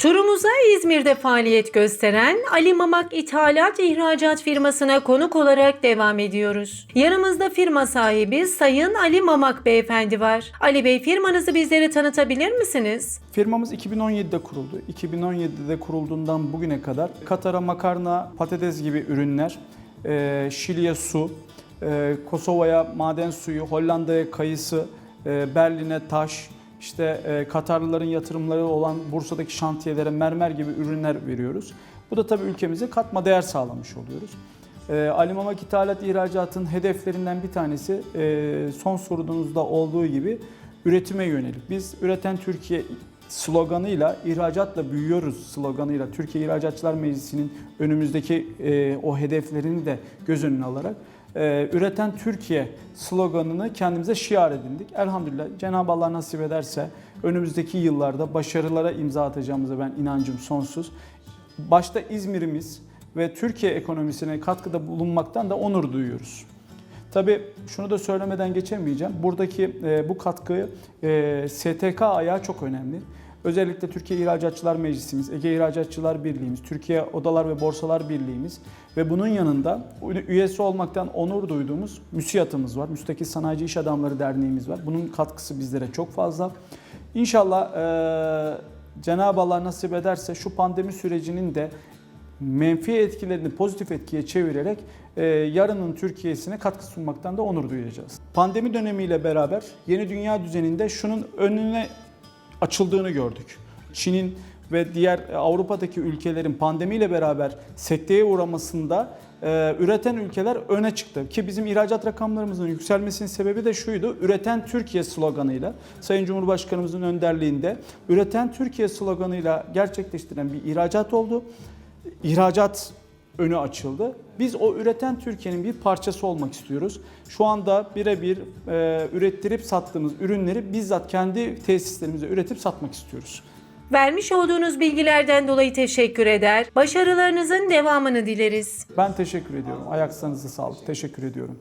Turumuza İzmir'de faaliyet gösteren Ali Mamak İthalat İhracat firmasına konuk olarak devam ediyoruz. Yanımızda firma sahibi Sayın Ali Mamak Beyefendi var. Ali Bey firmanızı bizlere tanıtabilir misiniz? Firmamız 2017'de kuruldu. 2017'de kurulduğundan bugüne kadar Katar'a makarna, patates gibi ürünler, e, Şili'ye su, e, Kosova'ya maden suyu, Hollanda'ya kayısı, e, Berlin'e taş, işte e, Katarlıların yatırımları olan Bursa'daki şantiyelere mermer gibi ürünler veriyoruz. Bu da tabii ülkemize katma değer sağlamış oluyoruz. E, Ali Mamak İthalat İhracat'ın hedeflerinden bir tanesi e, son sorunuzda olduğu gibi üretime yönelik. Biz üreten Türkiye sloganıyla ihracatla büyüyoruz sloganıyla Türkiye İhracatçılar Meclisi'nin önümüzdeki e, o hedeflerini de göz önüne alarak e, üreten Türkiye sloganını kendimize şiar edindik. Elhamdülillah Cenab-ı Allah nasip ederse önümüzdeki yıllarda başarılara imza atacağımıza ben inancım sonsuz. Başta İzmir'imiz ve Türkiye ekonomisine katkıda bulunmaktan da onur duyuyoruz. Tabii şunu da söylemeden geçemeyeceğim. Buradaki e, bu katkı e, STK ayağı çok önemli. Özellikle Türkiye İhracatçılar Meclisimiz, Ege İhracatçılar Birliğimiz, Türkiye Odalar ve Borsalar Birliğimiz ve bunun yanında üyesi olmaktan onur duyduğumuz MÜSİAD'ımız var. Müstakil Sanayici İş Adamları Derneğimiz var. Bunun katkısı bizlere çok fazla. İnşallah e, Cenab-ı Allah nasip ederse şu pandemi sürecinin de menfi etkilerini pozitif etkiye çevirerek e, yarının Türkiye'sine katkı sunmaktan da onur duyacağız. Pandemi dönemiyle beraber yeni dünya düzeninde şunun önüne açıldığını gördük. Çin'in ve diğer Avrupa'daki ülkelerin pandemiyle beraber sekteye uğramasında e, üreten ülkeler öne çıktı. Ki bizim ihracat rakamlarımızın yükselmesinin sebebi de şuydu. Üreten Türkiye sloganıyla Sayın Cumhurbaşkanımızın önderliğinde üreten Türkiye sloganıyla gerçekleştirilen bir ihracat oldu. İhracat önü açıldı. Biz o üreten Türkiye'nin bir parçası olmak istiyoruz. Şu anda birebir e, ürettirip sattığımız ürünleri bizzat kendi tesislerimize üretip satmak istiyoruz. Vermiş olduğunuz bilgilerden dolayı teşekkür eder. Başarılarınızın devamını dileriz. Ben teşekkür ediyorum. Ayaklarınıza sağlık. Teşekkür ediyorum.